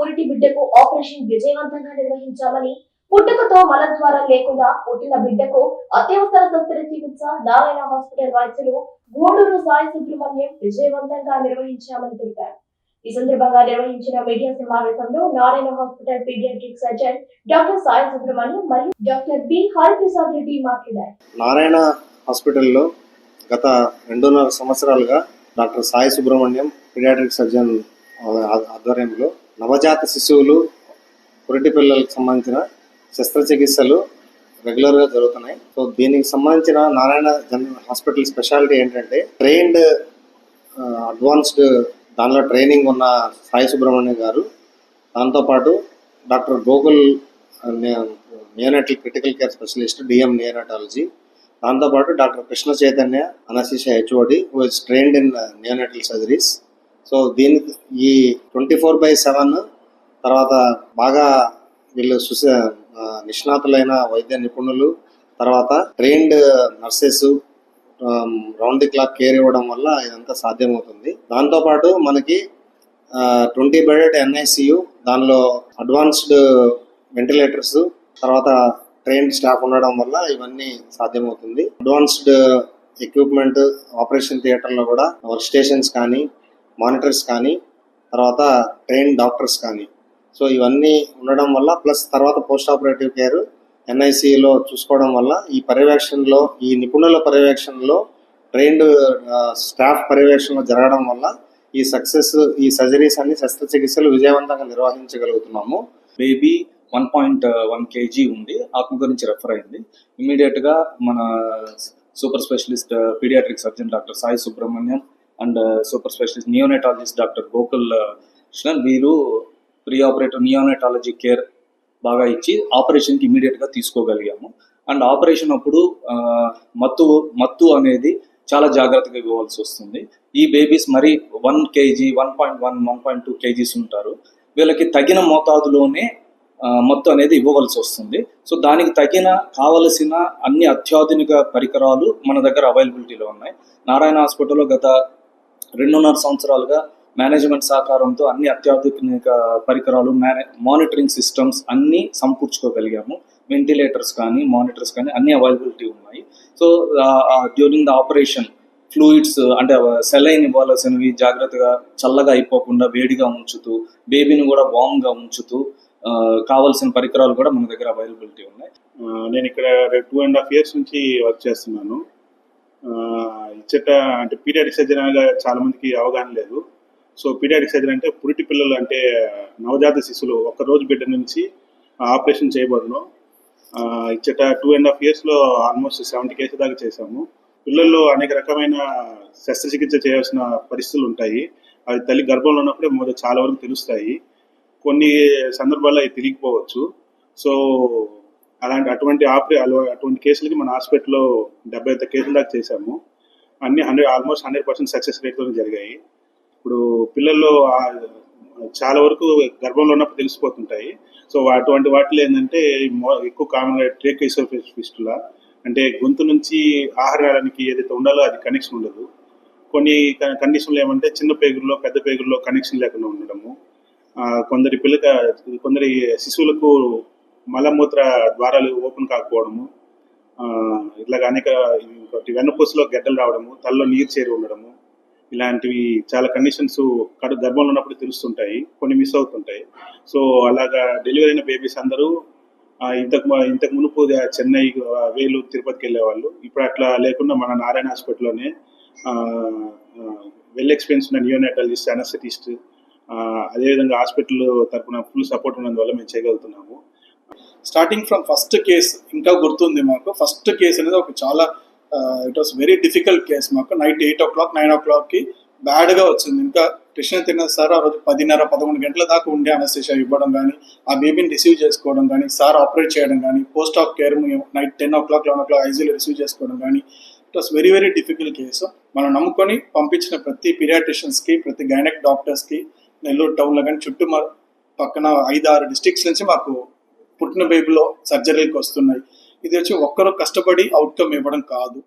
పురిటి బిడ్డకు ఆపరేషన్ విజయవంతంగా నిర్వహించామని పుట్టుకతో మలద్వారం లేకుండా పుట్టిన బిడ్డకు అత్యవసర శస్త్రచికిత్స నారాయణ హాస్పిటల్ వైద్యులు గూడూరు సాయి సుబ్రహ్మణ్యం విజయవంతంగా నిర్వహించామని తెలిపారు. ఈ సందర్భంగా నిర్వహించిన మీడియా సమావేశంలో Narayana hospital paediatric surgeon doctor Sai Subrahmanyam మరియు డాక్టర్ బి. హరిప్రసాద్ రెడ్డి మాట్లాడారు. నారాయణ హాస్పిటల్లో గత రెండున్నర సంవత్సరాలుగా doctor Sai Subrahmanyam paediatric surgeon ఆధ్వర్యంలో నవజాత శిశువులు పురిటి పిల్లలకు సంబంధించిన శస్త్రచికిత్సలు రెగ్యులర్గా జరుగుతున్నాయి. సో దీనికి సంబంధించిన నారాయణ జనరల్ హాస్పిటల్ స్పెషాలిటీ ఏంటంటే ట్రైన్డ్ అడ్వాన్స్డ్ దానిలో ట్రైనింగ్ ఉన్న సాయి సుబ్రహ్మణ్యం గారు. దాంతోపాటు doctor Gokul neonatal critical care specialist DM neonatology దాంతోపాటు doctor Krishna Chaitanya అనశిష HOD who is trained in neonatal surgeries so దీనికి ఈ ట్వంటీ ఫోర్ బై సెవెన్ తర్వాత బాగా వీళ్ళు సుశ నిష్ణాతులైన వైద్య నిపుణులు తర్వాత trained nurses round the clock care ఇవ్వడం వల్ల ఇదంతా సాధ్యమవుతుంది. దాంతోపాటు మనకి ట్వంటీ బెడెడ్ ఎన్ఐసియు దానిలో అడ్వాన్స్డ్ వెంటిలేటర్స్ తర్వాత ట్రైన్ స్టాఫ్ ఉండడం వల్ల ఇవన్నీ సాధ్యమవుతుంది. అడ్వాన్స్డ్ ఎక్విప్మెంట్ ఆపరేషన్ థియేటర్లో కూడా వర్క్ స్టేషన్స్ కానీ మానిటర్స్ కానీ తర్వాత ట్రైన్ డాక్టర్స్ కానీ. సో ఇవన్నీ ఉండడం వల్ల ప్లస్ తర్వాత పోస్ట్ ఆపరేటివ్ కేర్ ఎన్ఐసిలో చూసుకోవడం వల్ల ఈ పర్యవేక్షణలో ఈ నిపుణుల పర్యవేక్షణలో ట్రైన్డ్ స్టాఫ్ పర్యవేక్షణలో జరగడం వల్ల ఈ సక్సెస్ ఈ సర్జరీస్ అన్ని శస్త్రచికిత్సలు విజయవంతంగా నిర్వహించగలుగుతున్నాము. Baby one point one KG ఉంది. ఆత్మ గురించి రెఫర్ అయింది. ఇమీడియట్గా మన super specialist paediatric surgeon doctor Sai Subrahmanyam and super specialist neonatologist doctor Gokul uh, Krishnan వీరు ప్రీ ఆపరేటివ్ నియోనెటాలజీ కేర్ బాగా ఇచ్చి ఆపరేషన్కి ఇమీడియట్గా తీసుకోగలిగాము. అండ్ ఆపరేషన్ అప్పుడు uh, మత్తు మత్తు అనేది చాలా జాగ్రత్తగా ఇవ్వవలసి వస్తుంది. ఈ బేబీస్ మరి one KG one point one one point two KGs ఉంటారు. వీళ్ళకి తగిన మోతాదులోనే uh, మత్తు అనేది ఇవ్వవలసి వస్తుంది. సో దానికి తగిన కావలసిన అన్ని అత్యాధునిక పరికరాలు మన దగ్గర అవైలబిలిటీలో ఉన్నాయి. నారాయణ హాస్పిటల్లో గత రెండున్నర సంవత్సరాలుగా మేనేజ్మెంట్ సహకారంతో అన్ని అత్యాధునిక పరికరాలు మేనే మానిటరింగ్ సిస్టమ్స్ అన్నీ సమకూర్చుకోగలిగాము. వెంటిలేటర్స్ కానీ మానిటర్స్ కానీ అన్ని అవైలబిలిటీ ఉన్నాయి. So during the operation fluids అంటే సెలైన్ ఇవ్వాల్సినవి జాగ్రత్తగా చల్లగా అయిపోకుండా వేడిగా ఉంచుతూ బేబీని కూడా వామ్గా ఉంచుతూ కావాల్సిన పరికరాలు కూడా మన దగ్గర అవైలబిలిటీ ఉన్నాయి. నేను ఇక్కడ టూ అండ్ హాఫ్ ఇయర్స్ నుంచి వర్క్ చేస్తున్నాను. ఇచ్చట అంటే పీరియాడిక్ సర్జన్ అనగా చాలా మందికి అవగాహన లేదు. సో పీరియాడిక్ సర్జరీ అంటే పురిటి పిల్లలు అంటే నవజాత శిశువులు ఒక రోజు బిడ్డ నుంచి ఆపరేషన్ చేయబడును. ఇచ్చట టూ అండ్ హాఫ్ ఇయర్స్లో ఆల్మోస్ట్ సెవెంటీ కేసు దాకా చేశాము. పిల్లల్లో అనేక రకమైన శస్త్రచికిత్స చేయాల్సిన పరిస్థితులు ఉంటాయి. అవి తల్లి గర్భంలో ఉన్నప్పుడే మొదట చాలా వరకు తెలుస్తాయి. కొన్ని సందర్భాల్లో అవి తెలియకపోవచ్చు సో అలాంటి అటువంటి ఆపరే అటువంటి కేసులకి మన హాస్పిటల్లో డెబ్బై ఐదు కేసుల దాకా చేశాము. అన్ని hundred almost hundred percent success రేట్తో జరిగాయి. ఇప్పుడు పిల్లల్లో చాలా వరకు గర్భంలో ఉన్నప్పుడు తెలిసిపోతుంటాయి. సో అటువంటి వాటిలో ఏంటంటే ఎక్కువ కామన్గా ట్రేక్ ఫిస్టులా అంటే గొంతు నుంచి ఆహారానికి ఏదైతే ఉండాలో అది కనెక్షన్ ఉండదు. కొన్ని క- కండిషన్లు ఏమంటే చిన్న పేగుల్లో పెద్ద పేగుల్లో కనెక్షన్ లేకుండా ఉండడము. కొందరి పిల్లక కొందరి శిశువులకు మలమూత్ర ద్వారాలు ఓపెన్ కాకపోవడము ఆ, ఇట్లాగ అనేక ఇంకోటి గడ్డలు రావడము తలలో నీరు చేరి ఉండడము ఇలాంటివి చాలా కండిషన్స్ కడు గర్భంలో ఉన్నప్పుడు తెలుస్తుంటాయి కొన్ని మిస్ అవుతుంటాయి. సో అలాగా డెలివరీ అయిన బేబీస్ అందరూ ఇంతకు ఇంతకు మునుపు చెన్నై ఆ, వేలూరు తిరుపతికి వెళ్ళేవాళ్ళు. ఇప్పుడు అట్లా లేకుండా మన నారాయణ హాస్పిటల్లోనే వెల్ ఎక్స్పీరియన్స్ ఉన్న నియోనాటాలజిస్ట్ అనస్థెటిస్ట్ అదేవిధంగా హాస్పిటల్ తరపున ఫుల్ సపోర్ట్ ఉన్నందువల్ల మేము చేయగలుగుతున్నాము. స్టార్టింగ్ ఫ్రమ్ ఫస్ట్ కేస్ ఇంకా గుర్తుంది మాకు. ఫస్ట్ కేస్ అనేది ఒక చాలా it was very difficult case మాకు. Night eight o'clock nine ఓ క్లాక్కి బ్యాడ్గా వచ్చింది. ఇంకా కృష్ణ తిన్న సార్ ఆ రోజు పదిన్నర పదకొండు గంటల దాకా ఉండే అనస్థిషియా ఇవ్వడం కానీ ఆ బేబీని రిసీవ్ చేసుకోవడం కానీ సార్ ఆపరేట్ చేయడం కానీ post op care night ten o'clock eleven o'clock ఐజీలో receive చేసుకోవడం కానీ it was very very difficult case మనం నమ్ముకొని పంపించిన ప్రతి పీరియాట్రిషియన్స్కి ప్రతి గైనక్ డాక్టర్స్కి నెల్లూరు టౌన్లో కానీ చుట్టూ పక్కన ఐదు ఆరు డిస్ట్రిక్ట్స్ నుంచి మాకు పుట్టిన బేబీలో సర్జరీకి వస్తున్నాయి. ఇది వచ్చి ఒక్కరు కష్టపడి అవుట్కమ్ ఇవ్వడం కాదు.